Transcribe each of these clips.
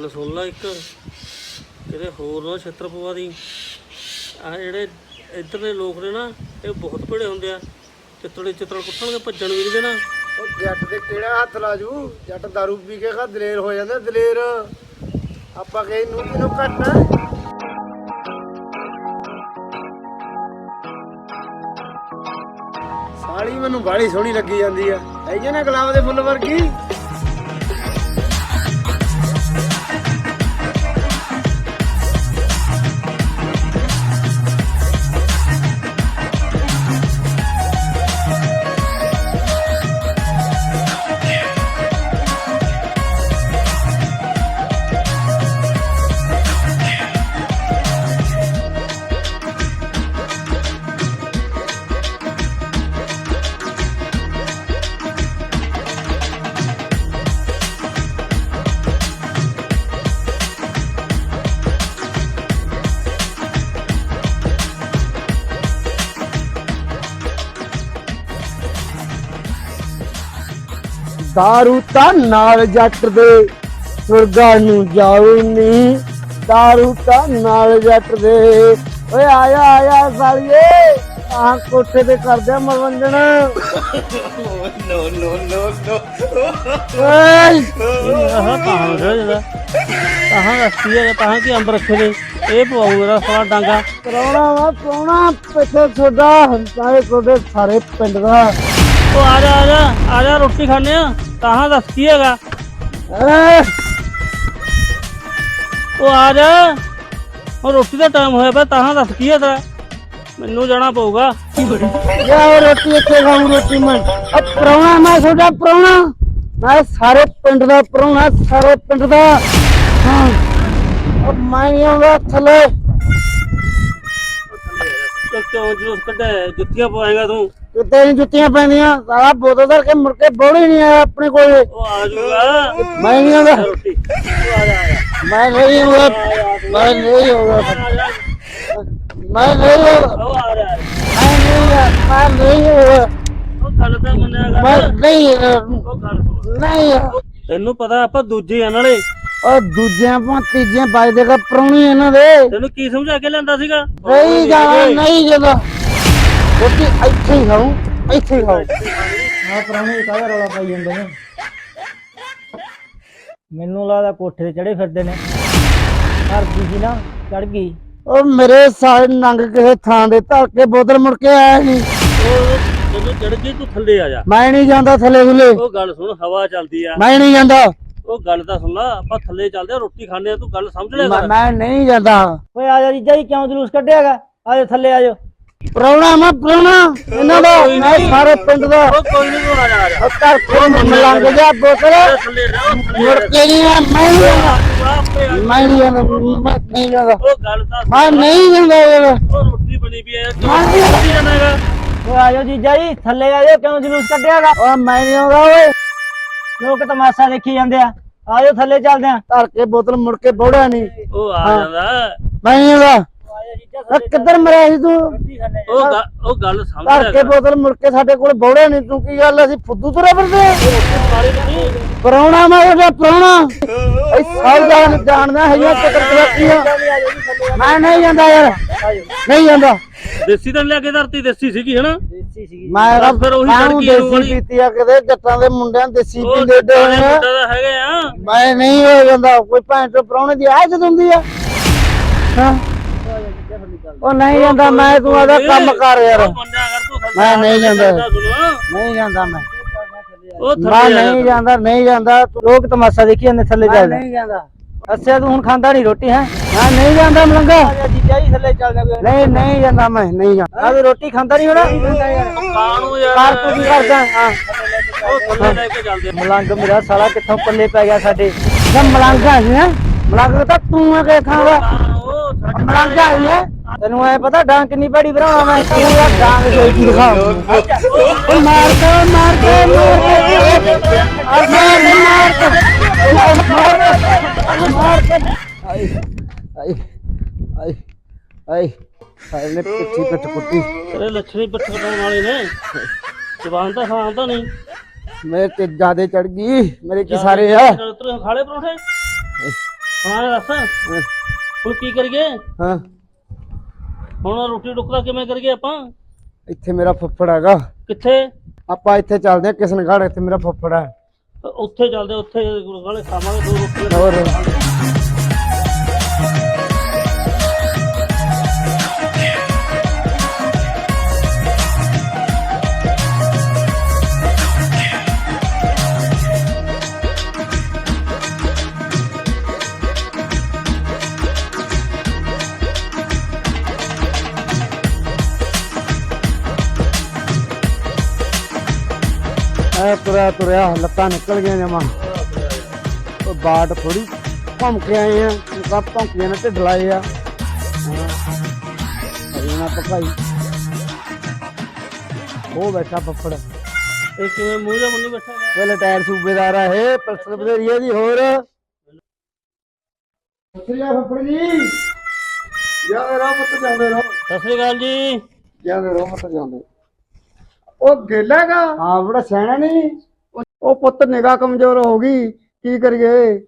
ਗੱਲ ਸੁਣ ਲੈ ਇੱਕ। ਕਿਤੇ ਹੋਰ ਨਾ ਛਿੱਤਰ ਪਵਾ ਦੀ। ਆ ਜਿਹੜੇ ਇੱਧਰ ਦੇ ਲੋਕ ਨੇ ਨਾ, ਇਹ ਬਹੁਤ ਭੜੇ ਹੁੰਦੇ ਆ। ਚਿੱਤੜੇ ਚਿੱਤੜ ਕੁੱਟਣਗੇ ਭੱਜਣ ਵੀ ਨਹੀਂ ਦੇਣਾ। ਉਹ ਜੱਟ ਦੇ ਕਿਹੜਾ ਹੱਥ ਲਾਜੂ? ਜੱਟ ਦਾਰੂ ਪੀ ਕੇ ਖਾ, ਦਲੇਰ ਹੋ ਜਾਂਦਾ, ਦਲੇਰ। ਆਪਾਂ ਕਹੇ ਨੂੰ ਕਿਨੂੰ ਘਟਣਾ ਸਾਲੀ ਮੈਨੂੰ ਬਾੜੀ ਸੋਹਣੀ ਲੱਗੀ ਜਾਂਦੀ ਆ। ਹੈ ਜੇ ਨਾ ਗੁਲਾਬ ਦੇ ਫੁੱਲ ਵਰਗੀ? ਦਾਰੂ ਤਾਂ ਨਾਲ ਜੱਟ ਦੇ ਸੁਰਗਾ ਨੂੰ ਜਾਉ ਨੀ ਦਾਰੂ ਤਾਂ ਨਾਲ ਜੱਟ ਦੇ ਓਏ ਆਇਆ ਆਇਆ ਸਾਲੀਏ ਆਹ ਕੋਠੇ ਤੇ ਕਰਦੇ ਆ ਮਨੋਰੰਜਨ ਨੋ ਨੋ ਨੋ ਨੋ ਓਏ ਆਹ ਤਾਂ ਹੋ ਤਾਹਾਂ ਕੀ ਅੰਬ ਰੱਖੇ ਨੇ? ਇਹ ਪਵਾਉ ਮੇਰਾ ਸਾਲਾ ਡਾਂਗਾ। ਕਰਾਉਣਾ ਵਾ ਕਰਾਉਣਾ। ਪਿੱਛੇ ਛੋਡਾ ਸਾਰੇ ਕੋਡੇ ਸਾਰੇ ਪਿੰਡ ਦਾ। ਉਹ ਆ ਜਾ ਆ ਜਾ ਆ ਜਾ ਰੋਟੀ ਖਾਣੇ ਆ ਤਾਹਾਂ ਦੱਸ ਕੀ ਹੈਗਾ? ਉਹ ਆ ਜਾ। ਉਹ ਰੋਟੀ ਦਾ ਟਾਈਮ ਹੋਇਆ ਪਿਆ ਤਾਹਾਂ ਦੱਸ ਕੀ ਹੈ ਤੇਰਾ? ਮੈਨੂੰ ਜਾਣਾ ਪਊਗਾ। ਯਾ ਉਹ ਰੋਟੀ ਇੱਥੇ ਖਾਉਂ ਰੋਟੀ ਮੈਂ। ਆ ਪ੍ਰਾਹੁਣਾ ਮੈਂ ਤੁਹਾਡਾ ਪ੍ਰਾਹੁਣਾ। ਮੈਂ ਸਾਰੇ ਪਿੰਡ ਦਾ ਪ੍ਰਾਹੁਣਾ ਸਾਰੇ ਪਿੰਡ ਦਾ। ਹਾਂ। ਉਹ ਮੈਂ ਨਹੀਂ ਆਉਂਦਾ ਥੱਲੇ। ਕਿਉਂ ਜਲੂਸ ਕੱਢਿਆ? ਜੁੱਤੀਆਂ ਪਵਾਏਗਾ ਤੂੰ। ਕਿਤੇ ਨਹੀਂ ਜੁੱਤੀਆਂ ਪੈਂਦੀਆਂ ਸਾਰਾ ਬੋਤਲ ਧਰ ਕੇ ਮੁੜ ਕੇ ਬੋੜੀ ਨਹੀਂ ਆਇਆ ਆਪਣੇ ਕੋਲ। ਉਹ ਆ ਜਾਊਗਾ। ਮੈਂ ਨਹੀਂ ਆਉਂਦਾ। ਰੋਟੀ ਮੈਂ ਨਹੀਂ ਆਉਂਦਾ। ਮੈਂ ਨਹੀਂ ਆਉਂਦਾ। ਮੈਂ ਨਹੀਂ ਆਉਂਦਾ। ਉਹ ਆ ਰਿਹਾ ਮੈਂ ਨਹੀਂ ਆਉਂਦਾ। ਮੈਂ ਨਹੀਂ ਉਹ ਮੈਂ ਨਹੀਂ। ਤੈਨੂੰ ਪਤਾ ਆਪਾਂ ਦੂਜੇ ਆ ਨਾਲੇ। ਉਹ ਦੂਜਿਆਂ ਪਾ ਤੀਜਿਆਂ ਵੱਜਦੇ ਕਾ ਪ੍ਰਾਹੁਣੀ ਇਹਨਾਂ ਦੇ। ਤੈਨੂੰ ਕੀ ਸਮਝਾ ਕੇ ਲਿਆਂਦਾ ਸੀਗਾ? ਨਹੀਂ ਜਾਣਾ ਨਹੀਂ ਜਾਂਦਾ। ਰੋਟੀ ਇੱਥੇ ਹੀ ਖਾਉ ਇੱਥੇ ਹੀ ਖਾਉ ਆ ਪ੍ਰਾਹੁਣੇ ਕਾਹਦਾ ਰੌਲਾ ਪਾਈ ਜਾਂਦੇ ਨੇ? ਮੈਨੂੰ ਲੱਗਦਾ ਕੋਠੇ ਤੇ ਚੜੇ ਫਿਰਦੇ ਨੇ। ਘਰ ਦੀ ਸੀ ਨਾ ਚੜ ਗਈ। ਉਹ ਮੇਰੇ ਸਾਰੇ ਨੰਗ ਕਿਸੇ ਥਾਂ ਦੇ ਧਰ ਕੇ ਬੋਤਲ ਮੁੜ ਕੇ ਆਇਆ ਨਹੀਂ। ਜਦੋਂ ਚੜ ਗਈ ਤੂੰ ਥੱਲੇ ਆ ਜਾ। ਮੈਂ ਨਹੀਂ ਜਾਂਦਾ ਥੱਲੇ ਥੁੱਲੇ। ਉਹ ਗੱਲ ਸੁਣ ਹਵਾ ਚੱਲਦੀ ਆ। ਮੈਂ ਨਹੀਂ ਜਾਂਦਾ। ਉਹ ਗੱਲ ਤਾਂ ਸੁਣ ਲਾ ਆਪਾਂ ਥੱਲੇ ਚੱਲਦੇ ਆ ਰੋਟੀ ਖਾਂਦੇ ਆ ਤੂੰ ਗੱਲ ਸਮਝ ਲਿਆ ਮੈਂ- ਨਹੀਂ ਜਾਂਦਾ। ਓਏ ਆ ਜਾ ਜੀਜਾ ਜੀ ਕਿਉਂ ਜਲੂਸ ਕੱਢਿਆਗਾ ਆ ਜਾ ਥੱਲੇ ਆ ਜਾ ਪ੍ਰਾਹੁਣਾ ਮੈਂ ਪ੍ਰਾਹੁਣਾ ਇਹਨਾਂ ਦਾ ਮੈਂ ਸਾਰੇ ਪਿੰਡ ਦਾ ਕੋਈ ਨਹੀਂ ਆ। ਜਾ ਆ ਜਾ ਉਹ ਧਰ ਕੇ ਮਲੰਗ ਜਾ ਬੋਤਲ। ਰਹਿ ਮੁੜ ਕੇ ਨਹੀਂ ਆ, ਮੈਂ ਨਹੀਂ ਜਾਂਦਾ ਤੂੰ ਆਪੇ ਆ। ਮੈਂ ਨਹੀਂ ਜਾਂਦਾ ਮੈਂ ਨਹੀਂ ਸੁਣ। ਮੈਂ ਨਹੀਂ ਜਾਂਦਾ ਯਾਰ। ਉਹ ਰੋਟੀ ਬਣੀ ਵੀ ਐ ਮੈਂ ਨਹੀਂ ਜਾਂਦਾ। ਕੀ ਜਾਣਾ ਹੈਗਾ? ਓਏ ਆ ਜਾ ਜੀਜਾ ਜੀ ਥੱਲੇ ਆ ਜਾ ਕਿਉਂ ਜਲੂਸ ਕੱਢਿਆਗਾ ਓ ਮੈਂ ਨਹੀਂ ਆਉਂਦਾ ਓਏ। ਲੋਕ ਤਮਾਸ਼ਾ ਦੇਖੀ ਜਾਂਦੇ ਆ। ਆ ਜਾ ਥੱਲੇ ਚੱਲਦੇ ਆ। ਧਰ ਕੇ ਬੋਤਲ ਮੁੜ ਕੇ ਬੋੜਿਆ ਨਹੀਂ। ਉਹ ਆ ਜਾਂਦਾ। ਮੈਂ ਨਹੀਂ ਆਉਂਦਾ। ਕਿੱਧਰ ਮਰਿਆ ਸੀ ਤੂੰ? ਉਹ ਗ- ਉਹ ਗੱਲ ਸਮਝ ਧਰ ਲਿਆ ਕੇ ਕਰ। ਬੋਤਲ ਮੁੜ ਕੇ ਸਾਡੇ ਕੋਲ ਬੋੜਿਆ ਨਹੀਂ ਤੂੰ ਕੀ ਗੱਲ ਅਸੀਂ ਫੁੱਦੂ ਤੁਰੇ ਫਿਰਦੇ ਪਰੌਣਾ ਮੈਂ ਉਹਦਾ ਪਰੌਣਾ? ਐ ਸਾਲ ਜਾਣ ਜਾਣਦਾ ਹੈ ਜਾਂ ਚੱਕਰ ਕਰਾਤੀਆਂ ਮੈਂ ਨਹੀਂ ਜਾਂਦਾ ਯਾਰ ਨਹੀਂ ਜਾਂਦਾ। ਦੇਸੀ ਤਾਂ ਨੀ ਲਿਆ ਕੇ ਧਰਤੀ ਦੇਸੀ ਸੀਗੀ ਹਨਾ? ਦੇਸੀ ਸੀਗੀ। ਮੈਂ ਬਸ ਫਿਰ ਉਹੀ ਮੈਂ ਲੜਕੀ ਦੇਸੀ ਨੂੰ ਵਾਲੀ। ਪੀਤੀ ਆ ਕਿਤੇ ਜੱਟਾਂ ਦੇ ਮੁੰਡਿਆਂ ਦੇਸੀ ਉਹ ਪੀਂਦੇ ਏਡੇ ਹੋਏ ਆ। ਮੁੰਡਾ ਤਾਂ ਹੈਗੇ ਆ। ਮੈਂ ਨਹੀਂ ਹੋ ਜਾਂਦਾ ਕੋਈ ਭੈਣ ਤੋਂ ਪਰੌਣੇ ਦੀ ਆਇਤ ਹੁੰਦੀ ਆ। ਹਾਂ। ਉਹ ਨਹੀਂ ਜਾਂਦਾ ਮੈਂ ਤੂੰ ਆਦਾ ਕੰਮ ਕਰ ਯਾਰ। ਮੈਂ ਨਹੀਂ ਜਾਂਦਾ। ਨਹੀਂ ਜਾਂਦਾ ਮੈਂ। ਉਹ ਮੈਂ ਨਹੀਂ। ਜਾਂਦਾ ਨਹੀਂ ਜਾਂਦਾ। ਲੋਕ ਤਮਾਸ਼ਾ ਦੇਖੀ ਜਾਂਦੇ ਥੱਲੇ ਮੈਂ ਚੱਲਦੇ ਨਹੀਂ ਜਾਂਦਾ। ਅੱਛਾ ਤੂੰ ਹੁਣ ਖਾਂਦਾ ਨਹੀਂ ਰੋਟੀ ਹੈ? ਮੈਂ ਨਹੀਂ ਜਾਂਦਾ ਮਲੰਗਾ। ਆ ਜਾ ਜੀਜਾ ਜੀ ਥੱਲੇ ਚੱਲਦੇ ਨਹੀਂ ਨਹੀਂ ਜਾਂਦਾ ਮੈਂ ਨਹੀਂ ਜਾਂਦਾ। ਆ ਤੂੰ ਰੋਟੀ ਖਾਂਦਾ ਨਹੀਂ ਹੋਣਾ? ਕਾਣੂ ਯਾਰ। ਕਰ ਤੂੰ ਕੀ ਕਰਦਾ? ਹਾਂ। ਉਹ ਥੱਲੇ ਲੈ ਕੇ ਚੱਲਦੇ ਮਲੰਗ ਮੇਰਾ ਸਾਲਾ ਕਿੱਥੋਂ ਪੱਲੇ ਪੈ ਗਿਆ ਸਾਡੇ। ਮਲੰਗਾ ਸੀ ਨਾ ਮਲੰਗਾ ਤਾਂ ਤੂੰ ਆ ਕੇ ਖਾਂਦਾ। ਤੈਨੂੰ ਐ ਪਤਾ ਮੈਂ ਤੂੰ ਯਾਰ ਕੀ ਦਿਖਾ ਮਾਰ ਕੇ ਮਾਰ ਕੇ ਮਾਰ ਕੇ। ਆ ਮਾਰ ਕੇ ਮਾਰ ਕੇ। ਮਾਰ ਕੇ। ਆਈ ਆਈ ਆਈ ਆਈ। ਆਈ ਨੇ ਪਿੱਛੇ ਪਿੱਛ ਕੁੱਟੀ। ਤੇਰੇ ਲੱਛਣੀ ਪੱਟ ਕਟਾਉਣ ਵਾਲੇ ਨੇ। ਜ਼ਬਾਨ ਤਾਂ ਖਾਂ ਤਾਂ ਨਹੀਂ। ਮੇਰੇ ਤੇ ਜਿਆਦੇ ਚੜ ਗਈ ਮੇਰੇ ਕੀ ਸਾਰੇ ਆ। ਖਾਲੇ ਪਰੌਂਠੇ। ਹਾਂ ਦੱਸ। ਹੁਣ ਕੀ ਕਰੀਏ? ਹਾਂ। ਹੁਣ ਰੋਟੀ ਟੁਕੜਾ ਕਿਵੇਂ ਕਰੀਏ ਆਪਾਂ? ਇੱਥੇ ਮੇਰਾ ਫੁੱਫੜ ਹੈਗਾ। ਕਿੱਥੇ? ਆਪਾਂ ਇੱਥੇ ਚੱਲਦੇ ਆ ਕਿਸ਼ਨਗੜ੍ਹ ਇੱਥੇ ਮੇਰਾ ਫੁੱਫੜ ਹੈ। ਉੱਥੇ ਚੱਲਦੇ ਉੱਥੇ ਗਾਲੇ ਖਾਵਾਂਗੇ ਦੋ ਰੋਟੀਆਂ ਹੋਰ। ਤੁਰਿਆ ਤੁਰਿਆ ਲੱਤਾਂ ਨਿਕਲ ਗਈਆਂ ਜਮਾ। ਉਹ ਬਾਟ ਥੋੜੀ ਘੁੰਮ ਕੇ ਆਏ ਆ ਕਾ ਭੌਂਕੀਆਂ ਨੇ ਢਿੱਡ ਲਾਏ ਆ। ਅਰੇ ਨਾ ਪਕਾਈ ਉਹ ਬੈਠਾ ਫੱਫੜ। ਇਹ ਕਿਵੇਂ ਮੂੰਹ ਜਾ ਮੁੰਨੀ ਬੈਠਾ ਹੈ ਵੇ ਲਟਾਇਰ ਸੂਬੇਦਾਰ ਆ ਇਹ ਪਲਸਰ ਬਧੇਰੀਆ ਦੀ ਹੋਰ? ਸਤਰੀਆ ਫੱਫੜ ਜੀ। ਜਾਂਦੇ ਰਹੋ ਪੁੱਤ ਜਾਂਦੇ ਰਹੋ। ਸਤਿ ਸ੍ਰੀ ਅਕਾਲ ਜੀ। ਜਾਂਦੇ ਰਹੋ ਪੁੱਤ ਜਾਂਦੇ। ਉਹ ਗੇਲਾਗਾ? ਹਾਂ ਬੜਾ ਸਿਆਣਾ ਨਹੀਂ ਉਹ ਪੁੱਤ ਨਿਗਾਹ ਕਮਜ਼ੋਰ ਹੋ ਗਈ ਕੀ ਕਰੀਏ?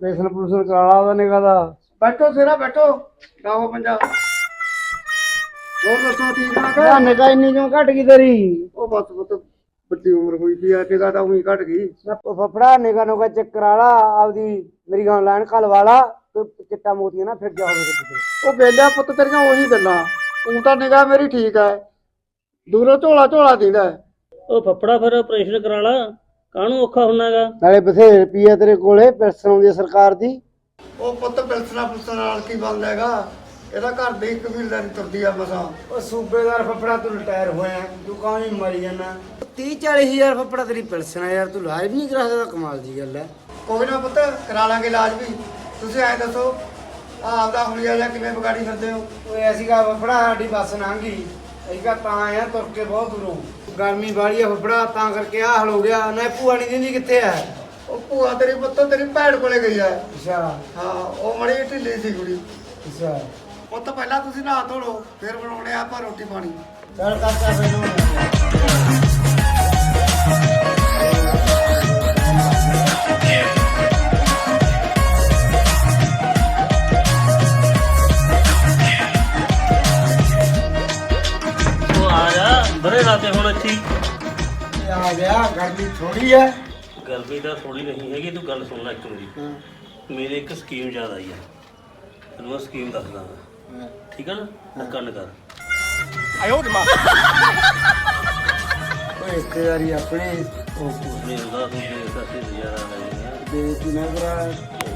ਪ੍ਰੇਸ਼ਨ ਪ੍ਰੂਸ਼ਨ ਕਰਾ ਲਾ ਉਹਦਾ ਨਿਗਾਹ ਦਾ। ਬੈਠੋ ਸਿਰਾ ਬੈਠੋ। ਗਾਓ ਪੰਜਾ ਹੋਰ ਦੱਸੋ ਠੀਕ ਠਾਕ ਹੈ? ਨਿਗਾਹ ਇੰਨੀ ਕਿਉਂ ਘਟ ਗਈ ਤੇਰੀ? ਉਹ ਬਸ ਪੁੱਤ ਵੱਡੀ ਉਮਰ ਹੋਈ ਪਈ ਆ ਨਿਗਾਹ ਤਾਂ ਉਹੀ ਘਟ ਗਈ। ਫਫੜਾ ਨਿਗਾਹ ਨੂੰ ਚੈੱਕ ਕਰਾ ਲਾ ਆਪਦੀ ਮੇਰੀ ਗਾਂ ਲੈਣ ਘਲ ਵਾਲਾ ਤੇ ਚਿੱਟਾ ਮੋਤੀਆਂ ਨਾ ਫਿਰ ਜਾ ਹੋਵੇ ਕਿਤੇ। ਉਹ ਗੇਲਿਆ ਪੁੱਤ ਤੇਰੀਆਂ ਉਹੀ ਗੱਲਾਂ ਤੂੰ ਤਾਂ ਨਿਗਾਹ ਮੇਰੀ ਠੀਕ ਹੈ। ਦੂਰੋਂ ਝੋਲਾ ਝੋਲਾ ਦਿੰਦਾ। ਉਹ ਫੱਫੜਾ ਫਿਰ ਆਪਰੇਸ਼ਨ ਕਰਾ ਲਾ। ਕਾਹਨੂੰ ਔਖਾ ਹੁੰਨਾਗਾ ਨਾਲੇ ਬਥੇਰੇ ਰੁਪਈਆ ਤੇਰੇ ਕੋਲੇ ਪੈਨਸ਼ਨ ਆਉਂਦੀ ਸਰਕਾਰ ਦੀ। ਉਹ ਪੁੱਤ ਪੈਨਸ਼ਨਾਂ ਪੁੱਤਾਂ ਨਾਲ ਕੀ ਬਣਦਾ ਹੈਗਾ? ਇਹਦਾ ਘਰ ਦੀ ਕਬੀਲਦਾਰੀ ਤੁਰਦੀ ਆ ਮਸਾਂ। ਉਹ ਸੂਬੇਦਾਰ ਫੱਫੜਾ ਤੂੰ ਰਿਟਾਇਰ ਹੋਇਆ ਤੂੰ ਕਾਹਨੂੰ ਮਰੀ ਜਾਣਾ 30 40000 ਫੱਫੜਾ ਤੇਰੀ ਪੈਨਸ਼ਨ ਆ ਯਾਰ ਤੂੰ ਇਲਾਜ ਵੀ ਨਹੀਂ ਕਰਾ ਸਕਦਾ ਕਮਾਲ ਦੀ ਗੱਲ ਹੈ। ਕੋਈ ਨਾ ਪੁੱਤ ਕਰਾ ਲਾਂਗੇ ਇਲਾਜ ਵੀ। ਤੁਸੀਂ ਐਂ ਦੱਸੋ ਆ ਆਪਦਾ ਹੁਲੀਆ ਜਾਂ ਕਿਵੇਂ ਵਿਗਾੜੀ ਫਿਰਦੇ ਹੋ? ਓਏ ਅਸੀਂ ਕਾ ਫੱਫੜਾ ਸਾਡੀ ਬੱਸ ਲੰਘੀ ਕਾ ਤਾਂ ਆਇਆ ਤੁਰ ਕੇ ਬਹੁਤ ਦੂਰੋਂ। ਗਰਮੀ ਵਾਲੀ ਆ ਫੱਫੜਾ ਤਾਂ ਕਰਕੇ ਆ ਹਲ ਹੋ ਗਿਆ। ਨਾ ਭੂਆ ਨਹੀਂ ਦਿੰਦੀ ਕਿੱਥੇ ਆ? ਉਹ ਭੂਆ ਤੇਰੀ ਪੁੱਤ ਤੇਰੀ ਭੈਣ ਕੋਲੇ ਗਈ ਆ। ਅੱਛਾ। ਹਾਂ ਉਹ ਮੜੀ ਢਿੱਲੀ ਸੀ ਕੁੜੀ। ਅੱਛਾ। ਪੁੱਤ ਪਹਿਲਾਂ ਤੁਸੀਂ ਨਹਾ ਧੋ ਲਓ ਫਿਰ ਬਣਾਉਣੇ ਆ ਆਪਾਂ ਰੋਟੀ ਪਾਣੀ। ਚੱਲ ਕਾਕਾ ਮੈਨੂੰ ਬਰੇ ਰਾਤੇ ਹੁਣ ਇੱਥੇ ਹੀ। ਆ ਗਿਆ ਗਰਮੀ ਥੋੜੀ ਹੈ। ਗਰਮੀ ਤਾਂ ਥੋੜੀ ਨਹੀਂ ਹੈਗੀ ਤੂੰ ਗੱਲ ਸੁਣ ਲੈ ਇੱਕ ਮੇਰੀ ਮੇਰੇ ਇੱਕ ਸਕੀਮ ਯਾਦ ਆਈ ਆ। ਤੈਨੂੰ ਮੈਂ ਸਕੀਮ ਦੱਸਦਾ ਹਾਂ। ਠੀਕ ਆ ਨਾ? ਆਹ ਕੰਨ ਕਰ। ਓਏ ਰਿਸ਼ਤੇਦਾਰੀ ਆਪਣੀ ਉਹ ਪੁੱਛਦੇ ਹੁੰਦਾ ਤੂੰ ਦੇ ਸੱਤੇ ਨਜ਼ਾਰਾ ਲੈ ਆ। ਬੇਇੱਜ਼ਤੀ ਨਾ ਕਰਾ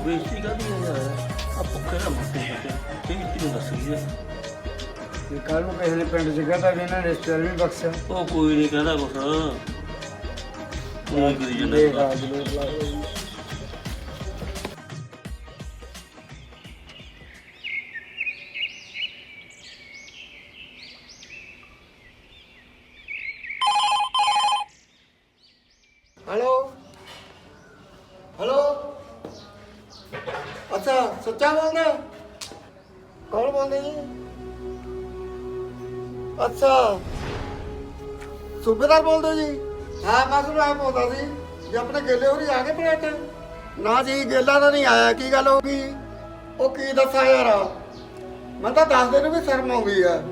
ਬੇਇੱਜ਼ਤੀ ਕਾਦੀ ਹੈ ਯਾਰ? ਆ ਭੁੱਖੇ ਨਾ ਮੱਥੇ ਤੇ ਇਹ ਤੈਨੂੰ ਦੱਸ ਗਈ ਆ। ਤੇ ਕੱਲ ਨੂੰ ਕਿਸੇ ਨੇ ਪਿੰਡ ਚ ਕਹਤਾ ਵੀ ਇਹਨਾਂ ਨੇ ਰਿਸ਼ਤੇਦਾਰ ਵੀ ਬਖਸ਼ਿਆ। ਉਹ ਕੋਈ ਨਹੀਂ ਕਹਿੰਦਾ ਕੁਛ। ਹੀ ਕਰੀ ਜਾਂਦਾ ਆ ਜਲੂਸ ਲਾਇਆ ਜੀ। ਅੱਛਾ। ਸੂਬੇਦਾਰ ਬੋਲਦੇ ਹੋ ਜੀ? ਹਾਂ, ਮੈਂ ਤੁਹਾਨੂੰ ਐ ਬੋਲਦਾ ਸੀ। ਜੇ ਆਪਣੇ ਗੇਲੇ ਹੋਰੀ ਆ ਗਏ ਪਲੇਟ ਨਾ ਜੀ, ਗੇਲਾ ਤਾਂ ਨਹੀਂ ਆਇਆ। ਕੀ ਗੱਲ ਹੋ ਗਈ? ਉਹ ਕੀ ਦੱਸਾਂ ਯਾਰ? ਮੈਂ ਤਾਂ ਦੱਸਦੇ ਨੂੰ ਵੀ ਸ਼ਰਮ ਆਉਂਦੀ ਆ।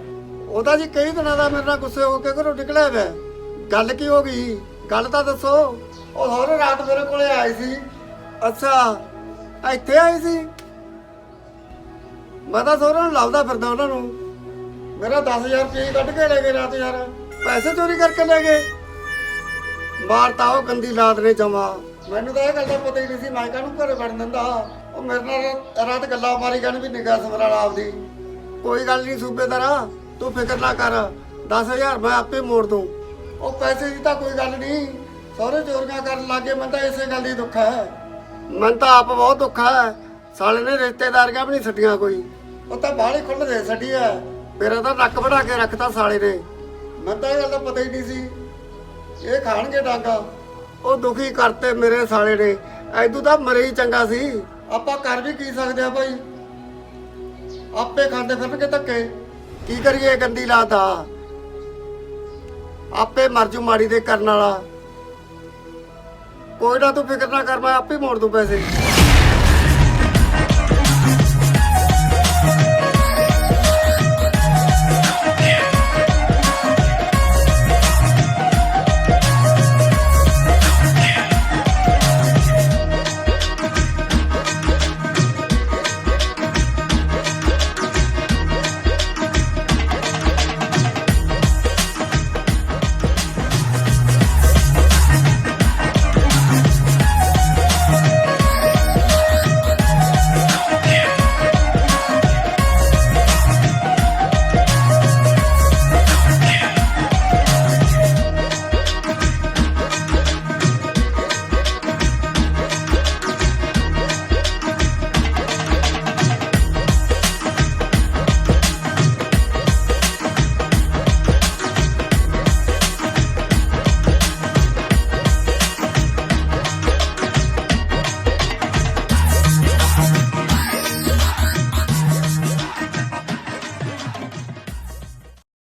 ਉਹ ਜੀ ਕਈ ਦਿਨਾਂ ਦਾ ਮੇਰੇ ਨਾਲ ਗੁੱਸੇ ਹੋ ਕੇ ਘਰੋਂ ਨਿਕਲਿਆ ਵੇ। ਗੱਲ ਕੀ ਹੋ ਗਈ? ਗੱਲ ਤਾਂ ਦੱਸੋ। ਉਹ ਹੋਰ ਰਾਤ ਮੇਰੇ ਕੋਲੇ ਆਏ ਸੀ। ਅੱਛਾ, ਇੱਥੇ ਆਏ ਸੀ? ਮੈਂ ਤਾਂ ਸੋਹਰਾਂ ਨੂੰ ਲੱਭਦਾ ਫਿਰਦਾ ਉਹਨਾਂ ਨੂੰ। ਮੇਰਾ 10000 ਰੁਪਏ ਕੱਢ ਕੇ ਲੈ ਗਏ ਰਾਤ ਯਾਰ। ਪੈਸੇ ਚੋਰੀ ਕਰਕੇ ਲੈ ਗਏ। ਮਾਰਤਾ ਉਹ ਗੰਦੀ ਲਾਤ ਨੇ ਜਮਾ। ਮੈਨੂੰ ਤਾਂ ਇਹ ਗੱਲ ਦਾ ਪਤਾ ਹੀ ਨਹੀਂ ਸੀ, ਮੈਂ ਕਾਹਨੂੰ ਘਰੇ ਵੜਨ ਦਿੰਦਾ? ਉਹ ਮੇਰੇ ਨਾਲ ਰਾਤ ਗੱਲਾਂ ਮਾਰੀ ਜਾਣ ਵੀ ਨਿਗਾਹ ਸਮਰਾਲਾ ਆਪਦੀ। ਕੋਈ ਗੱਲ ਨਹੀਂ ਸੂਬੇਦਾਰਾ, ਤੂੰ ਫਿਕਰ ਨਾ ਕਰ। 10000 ਮੈਂ ਆਪੇ ਮੋੜ ਦੂੰ ਉਹ ਪੈਸੇ ਦੀ ਤਾਂ ਕੋਈ ਗੱਲ ਨਹੀਂ। ਸਾਰੇ ਚੋਰੀਆਂ ਕਰਨ ਲੱਗੇ, ਮੈਨੂੰ ਤਾਂ ਇਸੇ ਗੱਲ ਦੀ ਦੁੱਖ ਹੈ। ਮੈਨੂੰ ਤਾਂ ਆਪ ਬਹੁਤ ਦੁੱਖ ਹੈ। ਸਾਲੇ ਨੇ ਰਿਸ਼ਤੇਦਾਰੀਆਂ ਵੀ ਨਹੀਂ ਛੱਡੀਆਂ ਕੋਈ। ਉਹ ਤਾਂ ਬਾਹਲੀ ਖੁੱਲ ਦੇ ਛੱਡੀ ਹੈ। ਮੇਰਾ ਤਾਂ ਨੱਕ ਵੜਾ ਕੇ ਰੱਖਤਾ ਸਾਲੇ ਨੇ। ਮੈਨੂੰ ਤਾਂ ਇਹ ਗੱਲ ਦਾ ਪਤਾ ਹੀ ਨਹੀਂ ਸੀ। ਇਹ ਖਾਣਗੇ ਡਾਂਗਾ। ਉਹ ਦੁਖੀ ਕਰਤੇ ਮੇਰੇ ਸਾਲੇ ਨੇ। ਐਦੂ ਤਾਂ ਮਰੇ ਹੀ ਚੰਗਾ ਸੀ। ਆਪਾਂ ਕਰ ਵੀ ਕੀ ਸਕਦੇ ਆ ਭਾਈ? ਆਪੇ ਖਾਂਦੇ ਫਿਰਨਗੇ ਧੱਕੇ। ਕੀ ਕਰੀਏ ਗੰਦੀ ਲਾਤ ਆ? ਆਪੇ ਮਰਜੂ ਮਾੜੀ ਦੇ ਕਰਨ ਵਾਲਾ। ਕੋਈ ਨਾ ਤੂੰ ਫਿਕਰ ਨਾ ਕਰ ਮੈਂ ਆਪੇ ਮੋੜ ਦੂੰ ਪੈਸੇ।